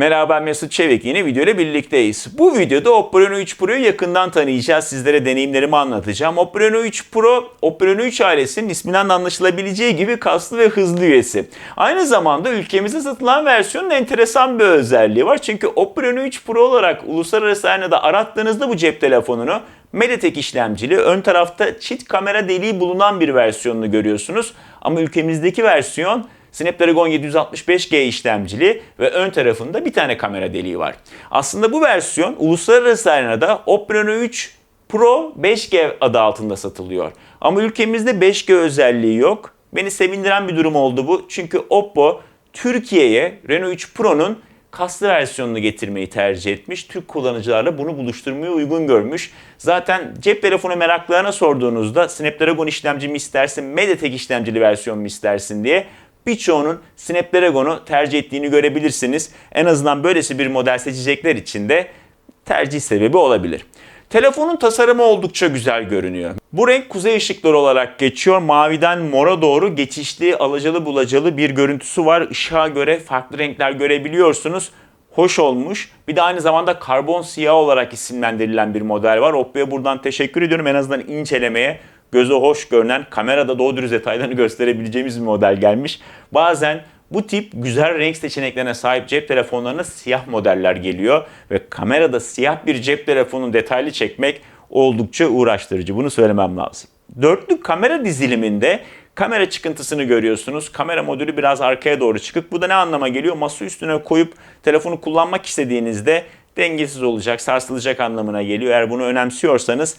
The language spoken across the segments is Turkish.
Merhaba ben Mesut Çevik yeni video ile birlikteyiz. Bu videoda Oppo Reno 3 Pro'yu yakından tanıyacağız. Sizlere deneyimlerimi anlatacağım. Oppo Reno 3 Pro, Oppo Reno 3 ailesinin isminden de anlaşılabileceği gibi kaslı ve hızlı üyesi. Aynı zamanda ülkemizde satılan versiyonun enteresan bir özelliği var. Çünkü Oppo Reno 3 Pro olarak uluslararası arenada arattığınızda bu cep telefonunu Mediatek işlemcili ön tarafta çift kamera deliği bulunan bir versiyonunu görüyorsunuz. Ama ülkemizdeki versiyon Snapdragon 765G işlemcili ve ön tarafında bir tane kamera deliği var. Aslında bu versiyon uluslararası arenada Oppo Reno 3 Pro 5G adı altında satılıyor. Ama ülkemizde 5G özelliği yok. Beni sevindiren bir durum oldu bu. Çünkü Oppo Türkiye'ye Reno 3 Pro'nun kaslı versiyonunu getirmeyi tercih etmiş. Türk kullanıcılarla bunu buluşturmayı uygun görmüş. Zaten cep telefonu meraklarına sorduğunuzda Snapdragon işlemci mi istersin, Mediatek işlemcili versiyon mu istersin diye birçoğunun Snapdragon'u tercih ettiğini görebilirsiniz. En azından böylesi bir model seçecekler için de tercih sebebi olabilir. Telefonun tasarımı oldukça güzel görünüyor. Bu renk kuzey ışıkları olarak geçiyor. Maviden mora doğru geçişli, alacalı bulacalı bir görüntüsü var. Işığa göre farklı renkler görebiliyorsunuz. Hoş olmuş. Bir de aynı zamanda karbon siyah olarak isimlendirilen bir model var. Oppo'ya buradan teşekkür ediyorum. En azından incelemeye göze hoş görünen, kamerada doğru dürüst detaylarını gösterebileceğimiz bir model gelmiş. Bazen bu tip güzel renk seçeneklerine sahip cep telefonlarına siyah modeller geliyor ve kamerada siyah bir cep telefonunu detaylı çekmek oldukça uğraştırıcı. Bunu söylemem lazım. Dörtlü kamera diziliminde kamera çıkıntısını görüyorsunuz. Kamera modülü biraz arkaya doğru çıkık. Bu da ne anlama geliyor? Masa üstüne koyup telefonu kullanmak istediğinizde dengesiz olacak, sarsılacak anlamına geliyor. Eğer bunu önemsiyorsanız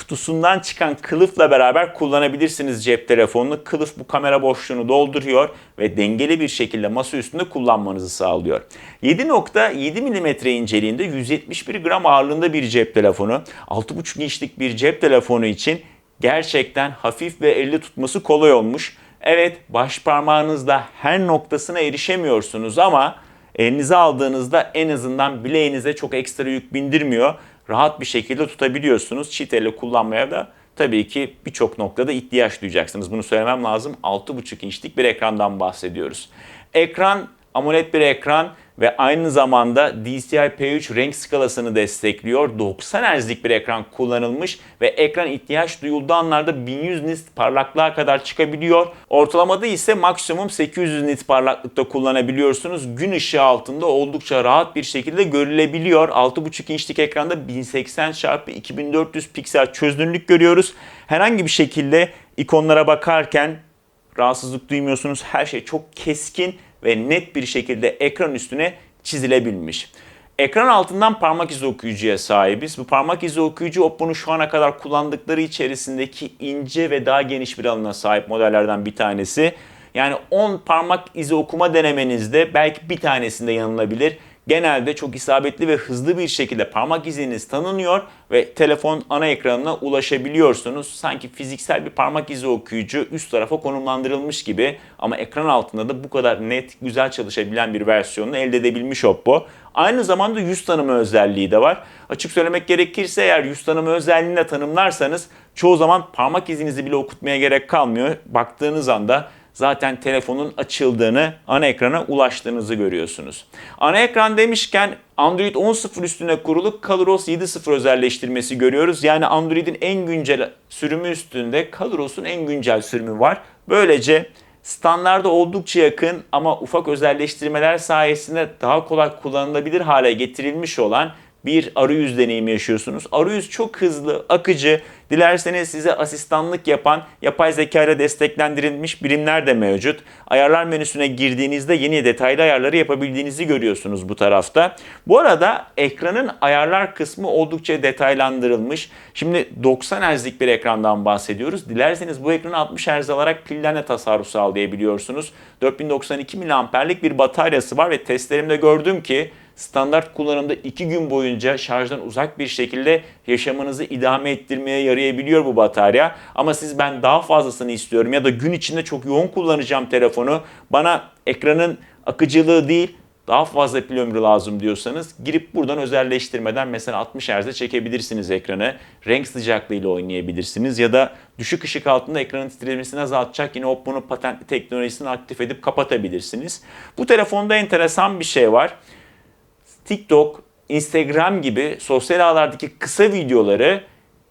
kutusundan çıkan kılıfla beraber kullanabilirsiniz cep telefonunu. Kılıf bu kamera boşluğunu dolduruyor ve dengeli bir şekilde masa üstünde kullanmanızı sağlıyor. 7.7 mm inceliğinde 171 gram ağırlığında bir cep telefonu. 6.5 inçlik bir cep telefonu için gerçekten hafif ve elde tutması kolay olmuş. Evet baş parmağınızla her noktasına erişemiyorsunuz ama elinize aldığınızda en azından bileğinize çok ekstra yük bindirmiyor rahat bir şekilde tutabiliyorsunuz. Çift elle kullanmaya da tabii ki birçok noktada ihtiyaç duyacaksınız. Bunu söylemem lazım. 6,5 inçlik bir ekrandan bahsediyoruz. Ekran AMOLED bir ekran ve aynı zamanda DCI-P3 renk skalasını destekliyor. 90 Hz'lik bir ekran kullanılmış ve ekran ihtiyaç duyulduğu anlarda 1100 nit parlaklığa kadar çıkabiliyor. Ortalamada ise maksimum 800 nit parlaklıkta kullanabiliyorsunuz. Gün ışığı altında oldukça rahat bir şekilde görülebiliyor. 6.5 inçlik ekranda 1080 x 2400 piksel çözünürlük görüyoruz. Herhangi bir şekilde ikonlara bakarken rahatsızlık duymuyorsunuz. Her şey çok keskin ve net bir şekilde ekran üstüne çizilebilmiş. Ekran altından parmak izi okuyucuya sahibiz. Bu parmak izi okuyucu Oppo'nun şu ana kadar kullandıkları içerisindeki ince ve daha geniş bir alana sahip modellerden bir tanesi. Yani 10 parmak izi okuma denemenizde belki bir tanesinde yanılabilir genelde çok isabetli ve hızlı bir şekilde parmak iziniz tanınıyor ve telefon ana ekranına ulaşabiliyorsunuz. Sanki fiziksel bir parmak izi okuyucu üst tarafa konumlandırılmış gibi ama ekran altında da bu kadar net, güzel çalışabilen bir versiyonunu elde edebilmiş Oppo. Aynı zamanda yüz tanıma özelliği de var. Açık söylemek gerekirse eğer yüz tanıma özelliğini tanımlarsanız çoğu zaman parmak izinizi bile okutmaya gerek kalmıyor. Baktığınız anda zaten telefonun açıldığını, ana ekrana ulaştığınızı görüyorsunuz. Ana ekran demişken Android 10.0 üstüne kurulu ColorOS 7.0 özelleştirmesi görüyoruz. Yani Android'in en güncel sürümü üstünde ColorOS'un en güncel sürümü var. Böylece standarda oldukça yakın ama ufak özelleştirmeler sayesinde daha kolay kullanılabilir hale getirilmiş olan bir arayüz deneyimi yaşıyorsunuz. Arayüz çok hızlı, akıcı. Dilerseniz size asistanlık yapan yapay zeka ile desteklendirilmiş birimler de mevcut. Ayarlar menüsüne girdiğinizde yeni detaylı ayarları yapabildiğinizi görüyorsunuz bu tarafta. Bu arada ekranın ayarlar kısmı oldukça detaylandırılmış. Şimdi 90 Hz'lik bir ekrandan bahsediyoruz. Dilerseniz bu ekranı 60 Hz alarak pilden de tasarruf sağlayabiliyorsunuz. 4092 mAh'lik bir bataryası var ve testlerimde gördüm ki standart kullanımda 2 gün boyunca şarjdan uzak bir şekilde yaşamınızı idame ettirmeye yarayabiliyor bu batarya. Ama siz ben daha fazlasını istiyorum ya da gün içinde çok yoğun kullanacağım telefonu bana ekranın akıcılığı değil daha fazla pil ömrü lazım diyorsanız girip buradan özelleştirmeden mesela 60 Hz'e çekebilirsiniz ekranı. Renk sıcaklığıyla oynayabilirsiniz ya da düşük ışık altında ekranın titremesini azaltacak yine Oppo'nun patentli teknolojisini aktif edip kapatabilirsiniz. Bu telefonda enteresan bir şey var. TikTok, Instagram gibi sosyal ağlardaki kısa videoları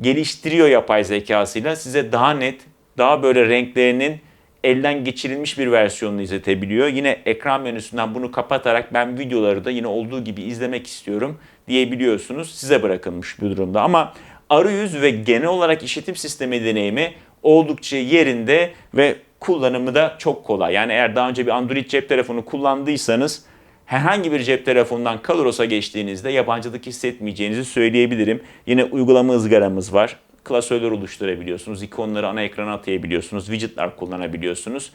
geliştiriyor yapay zekasıyla. Size daha net, daha böyle renklerinin elden geçirilmiş bir versiyonunu izletebiliyor. Yine ekran menüsünden bunu kapatarak ben videoları da yine olduğu gibi izlemek istiyorum diyebiliyorsunuz. Size bırakılmış bir durumda. Ama arayüz ve genel olarak işletim sistemi deneyimi oldukça yerinde ve kullanımı da çok kolay. Yani eğer daha önce bir Android cep telefonu kullandıysanız herhangi bir cep telefonundan Kaloros'a geçtiğinizde yabancılık hissetmeyeceğinizi söyleyebilirim. Yine uygulama ızgaramız var. Klasörler oluşturabiliyorsunuz. ikonları ana ekrana atayabiliyorsunuz. Widgetler kullanabiliyorsunuz.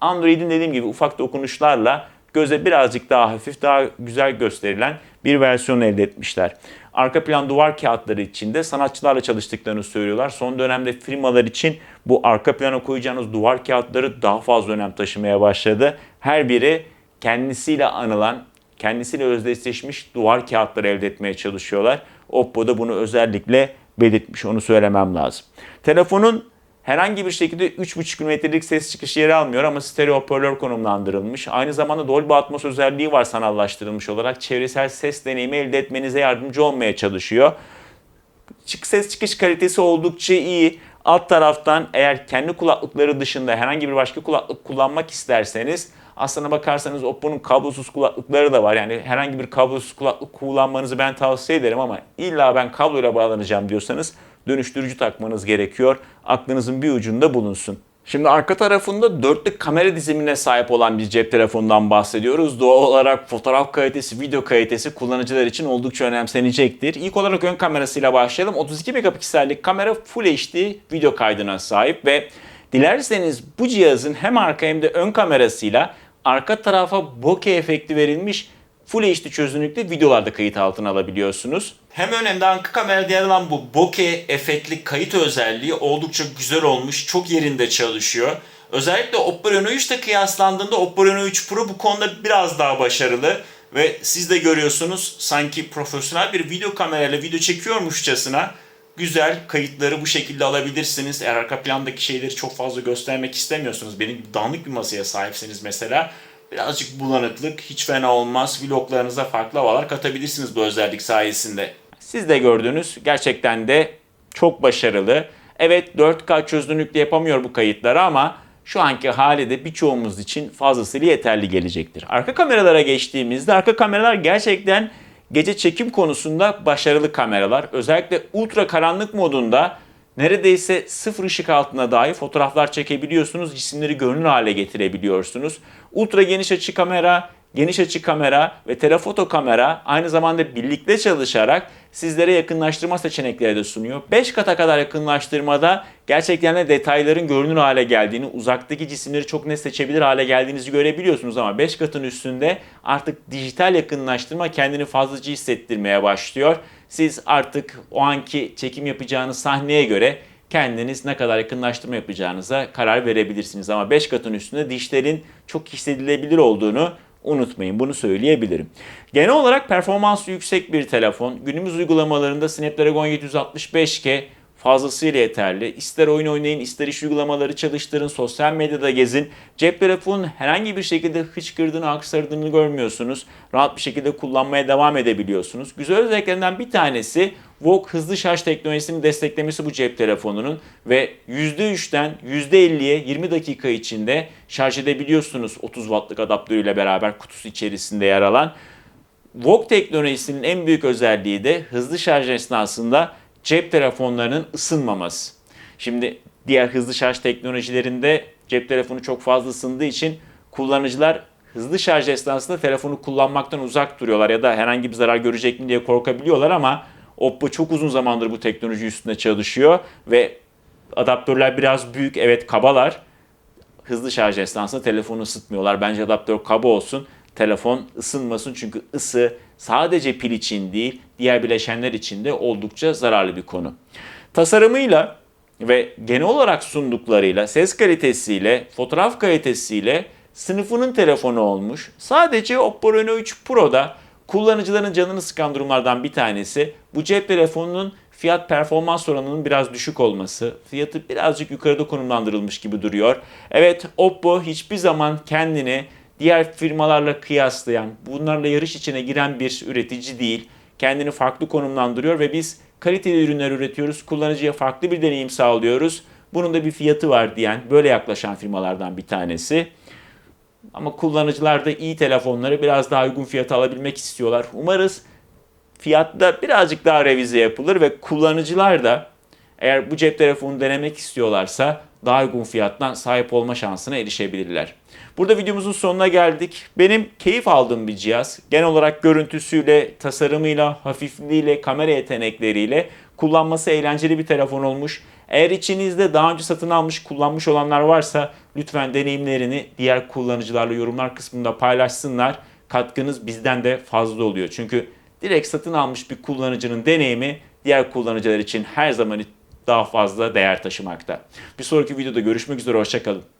Android'in dediğim gibi ufak dokunuşlarla göze birazcık daha hafif, daha güzel gösterilen bir versiyon elde etmişler. Arka plan duvar kağıtları içinde sanatçılarla çalıştıklarını söylüyorlar. Son dönemde firmalar için bu arka plana koyacağınız duvar kağıtları daha fazla önem taşımaya başladı. Her biri kendisiyle anılan, kendisiyle özdeşleşmiş duvar kağıtları elde etmeye çalışıyorlar. Oppo da bunu özellikle belirtmiş, onu söylemem lazım. Telefonun herhangi bir şekilde 3.5 mm'lik ses çıkışı yeri almıyor ama stereo hoparlör konumlandırılmış. Aynı zamanda Dolby Atmos özelliği var sanallaştırılmış olarak çevresel ses deneyimi elde etmenize yardımcı olmaya çalışıyor. Çık ses çıkış kalitesi oldukça iyi. Alt taraftan eğer kendi kulaklıkları dışında herhangi bir başka kulaklık kullanmak isterseniz aslına bakarsanız Oppo'nun kablosuz kulaklıkları da var. Yani herhangi bir kablosuz kulaklık kullanmanızı ben tavsiye ederim ama illa ben kabloyla bağlanacağım diyorsanız dönüştürücü takmanız gerekiyor. Aklınızın bir ucunda bulunsun. Şimdi arka tarafında dörtlü kamera dizimine sahip olan bir cep telefonundan bahsediyoruz. Doğal olarak fotoğraf kalitesi, video kalitesi kullanıcılar için oldukça önemsenecektir. İlk olarak ön kamerasıyla başlayalım. 32 megapiksellik kamera Full HD video kaydına sahip ve dilerseniz bu cihazın hem arka hem de ön kamerasıyla arka tarafa bokeh efekti verilmiş Full HD çözünürlükte videolarda kayıt altına alabiliyorsunuz. Hem ön hem de arka kamerada yer alan bu bokeh efektli kayıt özelliği oldukça güzel olmuş. Çok yerinde çalışıyor. Özellikle Oppo Reno 3 ile kıyaslandığında Oppo Reno 3 Pro bu konuda biraz daha başarılı. Ve siz de görüyorsunuz sanki profesyonel bir video kamerayla video çekiyormuşçasına güzel kayıtları bu şekilde alabilirsiniz. Eğer arka plandaki şeyleri çok fazla göstermek istemiyorsunuz. Benim gibi dağınık bir masaya sahipseniz mesela birazcık bulanıklık hiç fena olmaz. Vloglarınıza farklı havalar katabilirsiniz bu özellik sayesinde. Siz de gördünüz gerçekten de çok başarılı. Evet 4K çözünürlükte yapamıyor bu kayıtları ama şu anki hali de birçoğumuz için fazlasıyla yeterli gelecektir. Arka kameralara geçtiğimizde arka kameralar gerçekten gece çekim konusunda başarılı kameralar. Özellikle ultra karanlık modunda neredeyse sıfır ışık altında dahi fotoğraflar çekebiliyorsunuz. Cisimleri görünür hale getirebiliyorsunuz. Ultra geniş açı kamera, geniş açı kamera ve telefoto kamera aynı zamanda birlikte çalışarak sizlere yakınlaştırma seçenekleri de sunuyor. 5 kata kadar yakınlaştırmada gerçekten de detayların görünür hale geldiğini, uzaktaki cisimleri çok net seçebilir hale geldiğinizi görebiliyorsunuz ama 5 katın üstünde artık dijital yakınlaştırma kendini fazlaca hissettirmeye başlıyor. Siz artık o anki çekim yapacağınız sahneye göre kendiniz ne kadar yakınlaştırma yapacağınıza karar verebilirsiniz. Ama 5 katın üstünde dişlerin çok hissedilebilir olduğunu unutmayın. Bunu söyleyebilirim. Genel olarak performansı yüksek bir telefon. Günümüz uygulamalarında Snapdragon 765G fazlasıyla yeterli. İster oyun oynayın, ister iş uygulamaları çalıştırın, sosyal medyada gezin. Cep telefonunun herhangi bir şekilde hıçkırdığını, aksardığını görmüyorsunuz. Rahat bir şekilde kullanmaya devam edebiliyorsunuz. Güzel özelliklerinden bir tanesi VOOC hızlı şarj teknolojisini desteklemesi bu cep telefonunun ve %3'ten %50'ye 20 dakika içinde şarj edebiliyorsunuz 30 wattlık adaptörüyle beraber kutusu içerisinde yer alan. VOOC teknolojisinin en büyük özelliği de hızlı şarj esnasında cep telefonlarının ısınmaması. Şimdi diğer hızlı şarj teknolojilerinde cep telefonu çok fazla ısındığı için kullanıcılar hızlı şarj esnasında telefonu kullanmaktan uzak duruyorlar ya da herhangi bir zarar görecek mi diye korkabiliyorlar ama Oppo çok uzun zamandır bu teknoloji üstünde çalışıyor ve adaptörler biraz büyük, evet kabalar. Hızlı şarj esnasında telefonu ısıtmıyorlar. Bence adaptör kaba olsun, telefon ısınmasın çünkü ısı sadece pil için değil, diğer bileşenler için de oldukça zararlı bir konu. Tasarımıyla ve genel olarak sunduklarıyla, ses kalitesiyle, fotoğraf kalitesiyle sınıfının telefonu olmuş. Sadece Oppo Reno 3 Pro'da kullanıcıların canını sıkan durumlardan bir tanesi bu cep telefonunun fiyat performans oranının biraz düşük olması. Fiyatı birazcık yukarıda konumlandırılmış gibi duruyor. Evet Oppo hiçbir zaman kendini diğer firmalarla kıyaslayan, bunlarla yarış içine giren bir üretici değil. Kendini farklı konumlandırıyor ve biz kaliteli ürünler üretiyoruz. Kullanıcıya farklı bir deneyim sağlıyoruz. Bunun da bir fiyatı var diyen, böyle yaklaşan firmalardan bir tanesi. Ama kullanıcılar da iyi telefonları biraz daha uygun fiyata alabilmek istiyorlar. Umarız fiyatta birazcık daha revize yapılır ve kullanıcılar da eğer bu cep telefonu denemek istiyorlarsa daha uygun fiyattan sahip olma şansına erişebilirler. Burada videomuzun sonuna geldik. Benim keyif aldığım bir cihaz. Genel olarak görüntüsüyle, tasarımıyla, hafifliğiyle, kamera yetenekleriyle kullanması eğlenceli bir telefon olmuş. Eğer içinizde daha önce satın almış, kullanmış olanlar varsa lütfen deneyimlerini diğer kullanıcılarla yorumlar kısmında paylaşsınlar. Katkınız bizden de fazla oluyor. Çünkü direkt satın almış bir kullanıcının deneyimi diğer kullanıcılar için her zaman daha fazla değer taşımakta. Bir sonraki videoda görüşmek üzere, hoşçakalın.